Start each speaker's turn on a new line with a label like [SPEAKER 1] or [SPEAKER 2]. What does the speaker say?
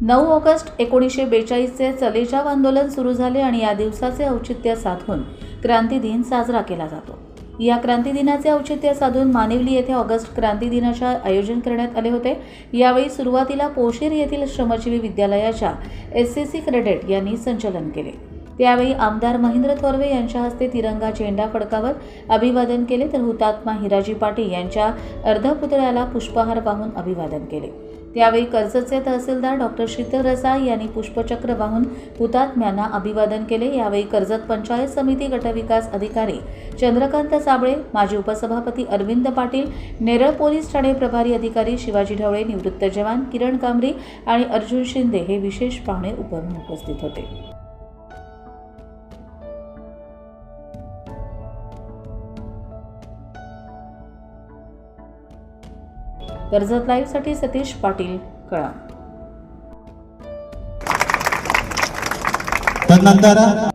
[SPEAKER 1] नऊ ऑगस्ट एकोणीसशे बेचाळीसचे चलेजाव आंदोलन सुरू झाले आणि या दिवसाचे औचित्य साधून क्रांती दिन साजरा केला जातो. या क्रांती दिनाचे औचित्य साधून मानिवली येथे ऑगस्ट क्रांती दिनाचे आयोजन करण्यात आले होते. यावेळी सुरुवातीला पोशेर येथील श्रमजीवी विद्यालयाच्या एस सी सी क्रेडेट यांनी संचलन केले. त्यावेळी आमदार महेंद्र थोरवे यांच्या हस्ते तिरंगा झेंडा फडकावत अभिवादन केले तर हुतात्मा हिराजी पाटील यांच्या अर्धपुतळ्याला पुष्पहार वाहून अभिवादन केले. त्यावेळी कर्जतचे तहसीलदार डॉक्टर शीतल रसाळ यांनी पुष्पचक्र वाहून हुतात्म्यांना अभिवादन केले. यावेळी कर्जत पंचायत समिती गटविकास अधिकारी चंद्रकांत साबळे माजी उपसभापती अरविंद पाटील नेरळ पोलीस ठाणे प्रभारी अधिकारी शिवाजी ढवळे निवृत्त जवान किरण कांबरी आणि अर्जुन शिंदे हे विशेष पाहुणे उपस्थित होते. कर्जत लाईव्हसाठी सतीश पाटील कळा
[SPEAKER 2] तदनंतर